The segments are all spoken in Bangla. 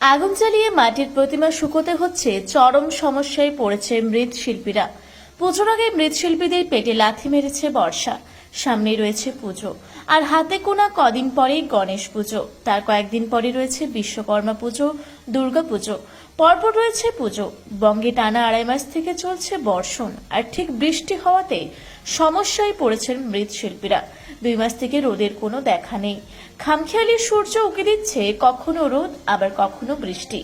আগুন জ্বালিয়ে মাটির প্রতিমা শুকোতে হচ্ছে চরম সমস্যায় পড়েছে মৃৎশিল্পীরা। পুজোর আগে মৃৎশিল্পীদের পেটে লাথি মেরেছে বর্ষা। সামনে রয়েছে পুজো। আর হাতে কোনা কদিন পরেই গণেশ পুজো। তার কয়েকদিন পরে রয়েছে বিশ্বকর্মা পুজো, দুর্গা পুজো। পরপর রয়েছে পুজো। বঙ্গে টানা আড়াই মাস থেকে চলছে বর্ষণ। আর ঠিক বৃষ্টি হওয়াতে সমস্যায় পড়েছেন মৃৎশিল্পীরা। দুই মাস থেকে রোদের কোনো দেখা নেই। খামখেয়ালি সূর্য উকে দিচ্ছে কখনো রোদ, আবার কখনো বৃষ্টি।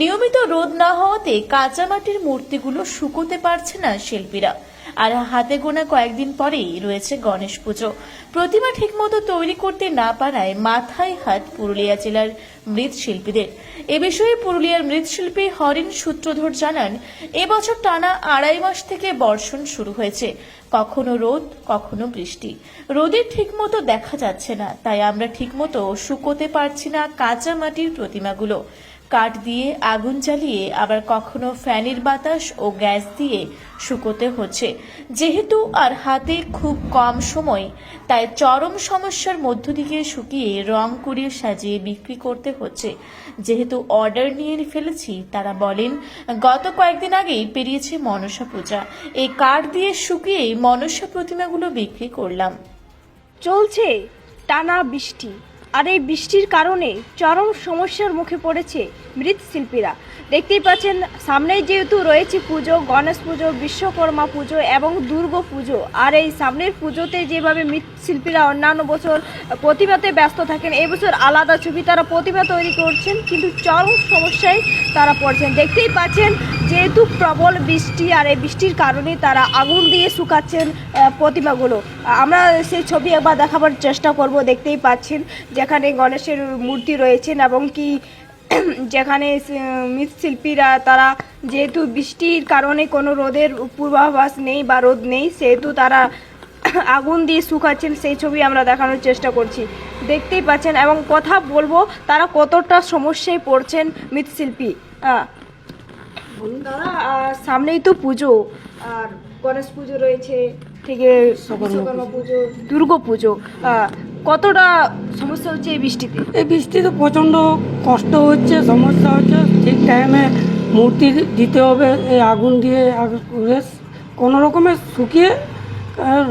নিয়মিত রোদ না হওয়াতে কাঁচামাটির মূর্তিগুলো শুকোতে পারছে না শিল্পীরা। আর হাতে গোনা কয়েকদিন পরেই রয়েছে গণেশ পুজো। প্রতিমা ঠিকমতো তৈরি করতে না পারায় মাথায় হাত পুরুলিয়া জেলার মৃৎশিল্পীদের। এ বিষয়ে পুরুলিয়ার মৃৎশিল্পী হরিণ সূত্রধর জানান, এবছর টানা আড়াই মাস থেকে বর্ষণ শুরু হয়েছে। কখনো রোদ, কখনো বৃষ্টি। রোদের ঠিকমতো দেখা যাচ্ছে না, তাই আমরা ঠিকমতো শুকোতে পারছি না কাঁচা মাটির প্রতিমাগুলো। কাঠ দিয়ে আগুন জ্বালিয়ে আবার কখনো ফ্যানের বাতাস ও গ্যাস দিয়ে শুকোতে হচ্ছে। যেহেতু আর হাতে খুব কম সময়, তাই চরম সমস্যার মধ্য দিকে শুকিয়ে রং করিয়ে সাজিয়ে বিক্রি করতে হচ্ছে। যেহেতু অর্ডার নিয়ে ফেলেছি, তারা বলেন, গত কয়েকদিন আগেই পেরিয়েছে মনসা পূজা। এই কাঠ দিয়ে শুকিয়ে মনসা প্রতিমাগুলো বিক্রি করলাম। চলছে টানা বৃষ্টি। আর এই বৃষ্টির কারণে চরম সমস্যার মুখে পড়েছে মৃৎশিল্পীরা। দেখতেই পাচ্ছেন, সামনেই যেহেতু রয়েছে পুজো, গণেশ পুজো, বিশ্বকর্মা পুজো এবং দুর্গা পুজো। আর এই সামনের পুজোতে যেভাবে মৃৎশিল্পীরা অন্যান্য বছর প্রতিমাতে ব্যস্ত থাকেন, এই বছর আলাদা ছবি তারা প্রতিমা তৈরি করছেন, কিন্তু চরম সমস্যায় তারা পড়ছেন। দেখতেই পাচ্ছেন যেহেতু প্রবল বৃষ্টি আর এই বৃষ্টির কারণে তারা আগুন দিয়ে শুকাচ্ছেন প্রতিমাগুলো। আমরা সেই ছবি একবার দেখাবার চেষ্টা করব, দেখতেই পাচ্ছেন যেখানে গণেশের মূর্তি রয়েছেন এবং কি যেখানে মৃৎশিল্পীরা তারা যেহেতু বৃষ্টির কারণে কোনো রোদের পূর্বাভাস নেই বা রোদ নেই, সেহেতু তারা আগুন দিয়ে শুকাচ্ছেন, সেই ছবি আমরা দেখানোর চেষ্টা করছি। দেখতেই পাচ্ছেন এবং কথা বলব, তারা কতটা সমস্যায় পড়ছেন মৃৎশিল্পী। দাদা আহ, সামনেই তো পুজো আর গণেশ পুজো রয়েছে থেকে বিশ্বকর্মা পুজো দুর্গা পুজো কতটা সমস্যা হচ্ছে এই বৃষ্টিতে? এই বৃষ্টিতে প্রচণ্ড কষ্ট হচ্ছে সমস্যা হচ্ছে ঠিক টাইমে মূর্তি দিতে হবে এই আগুন দিয়ে কোনো রকমে শুকিয়ে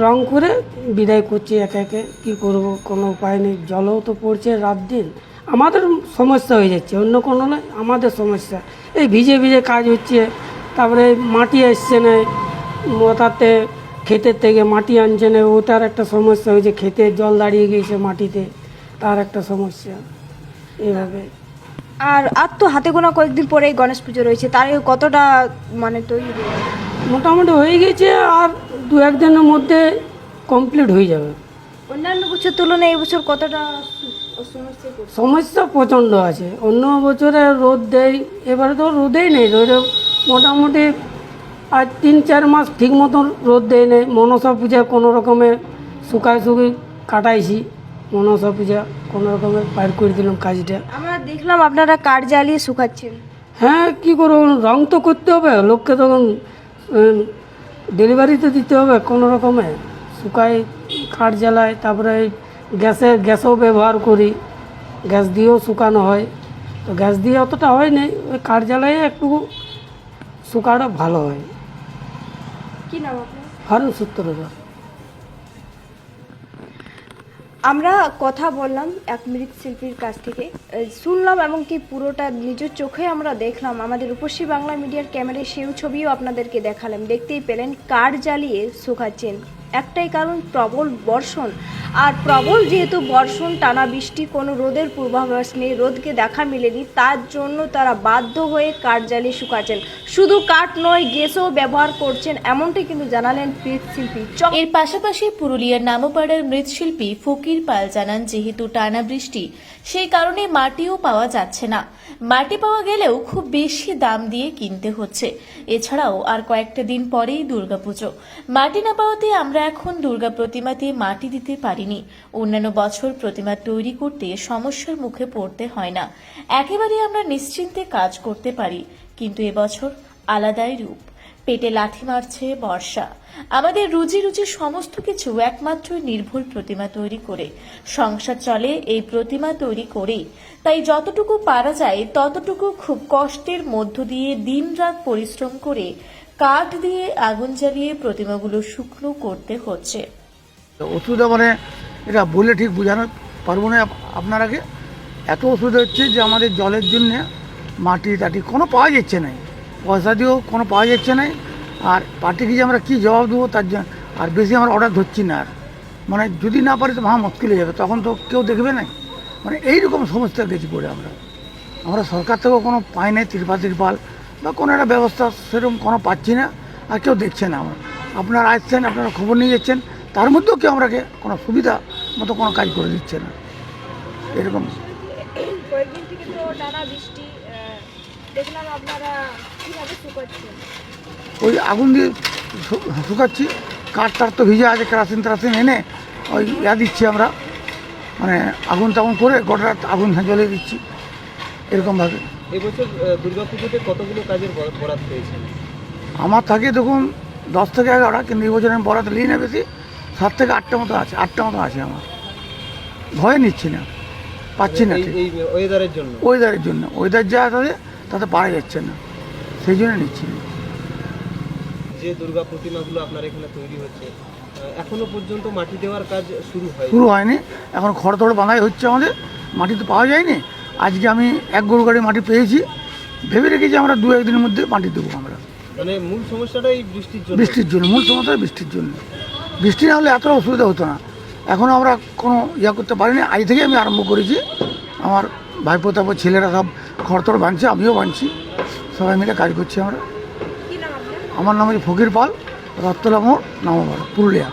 রং করে বিদায় করছি একে একে কী করব কোনো উপায় নেই জলও তো পড়ছে রাত দিন। আমাদের সমস্যা হয়ে যাচ্ছে অন্য কোনো নয় আমাদের সমস্যা। এই ভিজে ভিজে কাজ হচ্ছে তারপরে মাটি আসছে না ওটাতে ক্ষেতের থেকে মাটি আনছে না ওটার একটা সমস্যা হয়েছে ক্ষেতে জল দাঁড়িয়ে গিয়েছে মাটিতে তার একটা সমস্যা এভাবে। আর আর তো হাতে গোনা কয়েকদিন পরে গণেশ পুজো রয়েছে তার কতটা মানে তৈরি? মোটামুটি হয়ে গেছে আর দু একদিনের মধ্যে কমপ্লিট হয়ে যাবে। অন্যান্য বছর তুলনায় এই বছর কতটা? সমস্যা প্রচণ্ড আছে। অন্য বছরে রোদ দেয় এবারে তো রোদেই নেই রোদে মোটামুটি আজ তিন চার মাস ঠিক মতন রোদ দেয় নেই। মনসা পূজা কোনো রকমে শুকায় শুকিয়ে কাটাইছি। মনসা পূজা কোনো রকমে পার করে দিলাম কাজটা। আমরা দেখলাম আপনারা কাঠ জ্বালিয়ে শুকাচ্ছেন। হ্যাঁ কী করব রং তো করতে হবে লোককে তখন ডেলিভারি তো দিতে হবে কোনো রকমে। শুকাই কাঠ জ্বালাই তারপরে এই গ্যাসে গ্যাসও ব্যবহার করি। গ্যাস দিয়েও শুকানো হয়। তো গ্যাস দিয়ে অতটা হয় না ওই কাঠ জ্বালাই একটু শুকাটা ভালো হয়। কি নাম আপনার? আমরা কথা বললাম এক মৃৎশিল্পীর কাছ থেকে। শুনলাম এবং কি পুরোটা নিজের চোখে আমরা দেখলাম। আমাদের রূপসী বাংলা মিডিয়ার ক্যামেরায় সেও ছবিও আপনাদেরকে দেখালাম। দেখতেই পেলেন কাঠ জ্বালিয়ে শুকাচ্ছেন। একটাই কারণ, প্রবল বর্ষণ। আর প্রবল যেহেতু বর্ষণ, টানা বৃষ্টি, কোনো রোদের পূর্বাভাস নেই, রোদকে দেখা মেলেনি, তার জন্য তারা বাধ্য হয়ে কাঠ জ্বালিয়ে শুকাচ্ছেন। শুধু কাঠ নয়, গ্যাসও ব্যবহার করছেন, এমনটাই কিন্তু জানালেন মৃৎশিল্পী এর পাশাপাশি পুরুলিয়ার নামপাড়ার মৃৎশিল্পী ফকির পাল জানান, যেহেতু টানা বৃষ্টি, সেই কারণে মাটিও পাওয়া যাচ্ছে না। মাটি পাওয়া গেলেও খুব বেশি দাম দিয়ে কিনতে হচ্ছে। এছাড়াও আর কয়েকটা দিন পরেই দুর্গাপুজো। মাটি না পাওয়াতে আমরা এখন দুর্গা প্রতিমাতে মাটি দিতে পারিনি। অন্যান্য বছর প্রতিমা তৈরি করতে সমস্যার মুখে পড়তে হয় না। একেবারে আমরা নিশ্চিন্তে কাজ করতে পারি, কিন্তু এবছর আলাদাই রূপ। পেটে লাথি মারছে বর্ষা। আমাদের রুজি রুজি সমস্ত কিছু একমাত্র নির্ভুল প্রতিমা তৈরি করে। সংসার চলে এই প্রতিমা তৈরি করেই। তাই যতটুকু পারা যায়, ততটুকু খুব কষ্টের মধ্য দিয়ে দিনরাত পরিশ্রম করে কাঠ দিয়ে আগুন জ্বালিয়ে প্রতিমাগুলো শুকনো করতে হচ্ছে। অসুবিধা মানে এটা বলে ঠিক বোঝানো পারব না আপ- আপনারাকে এত অসুবিধা হচ্ছে যে আমাদের জলের জন্য মাটি টাটি কোনো পাওয়া যাচ্ছে না পয়সা দিয়েও কোনো পাওয়া যাচ্ছে না আর পার্টিকে যে আমরা কী জবাব দেবো তার জন্য আর বেশি আমরা অর্ডার ধরছি না আর। মানে যদি না পারি তো মহা মুশকিল হয়ে যাবে, তখন তো কেউ দেখবে না মানে এইরকম সমস্যা গেছি পড়ে আমরা। আমরা সরকার থেকেও কোনো পাই নাই তিরপাল তিরপাল বা কোনো একটা ব্যবস্থা সেরকম কোনো পাচ্ছি না আর কেউ দেখছে না আমরা। আপনারা আসছেন আপনারা খবর নিয়ে যাচ্ছেন তার মধ্যেও কেউ আমরাকে কোনো সুবিধা মতো কোনো কাজ করে দিচ্ছে না। এরকম। কয়েকদিন থেকে তো টানা বৃষ্টি দেখলাম আপনারা কীভাবে শুকাচ্ছেন? ওই আগুন দিয়ে শুকাচ্ছি কাঠ টাঠ তো ভিজে আছে কেরাসিন তেরাসিন এনে ওই ইয়া দিচ্ছি আমরা মানে আগুন টাগুন করে গোটা আগুন জ্বলিয়ে দিচ্ছি এরকমভাবে। এবছর দুর্গা পুজোতে কতগুলো কাজের বরাদ বরাদ পেয়েছে আমার থাকে দেখুন দশ থেকে এগারোটা কিন্তু এই বছর আমি বরাত নিই না বেশি। সাত থেকে আটটা মতো আছে আটটা মতো আছে আমার। ভয় নিচ্ছি না পাচ্ছি না ঠিক। ওয়েদারের জন্য? ওয়েদারের জন্য। ওয়েদার যা তাদের তাতে পারা যাচ্ছে না। সেই জন্য নিচ্ছি না। যে দুর্গা প্রতিমাগুলো আপনার এখানে তৈরি হচ্ছে এখনও পর্যন্ত মাটি দেওয়ার কাজ শুরু হয় শুরু হয়নি। এখন খড় থড় বাঁধাই হচ্ছে আমাদের। মাটি তো পাওয়া যায়নি। আজকে আমি এক গরু গাড়ি মাটি পেয়েছি। ভেবে রেখেছি আমরা দু একদিনের মধ্যে মাটি দেবো আমরা। মানে মূল সমস্যাটা এই বৃষ্টির জন্য। বৃষ্টির জন্য মূল সমস্যা বৃষ্টির জন্য। বৃষ্টি না হলে এত অসুবিধা হতো না। এখনও আমরা কোনো ইয়া করতে পারিনি। আজ থেকে আমি আরম্ভ করেছি। আমার ভাইপো তারপর ছেলেরা সব খড়তড় বাঁধছে আমিও বাঁধছি। সবাই মিলে কাজ করছি আমরা। কী নাম আমার নাম হচ্ছে ফকির পাল রত্তলা মোড় নামবার পুরুলিয়া।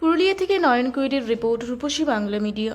পুরুলিয়া থেকে নয়ন কৈরের রিপোর্ট রূপসী বাংলা মিডিয়া।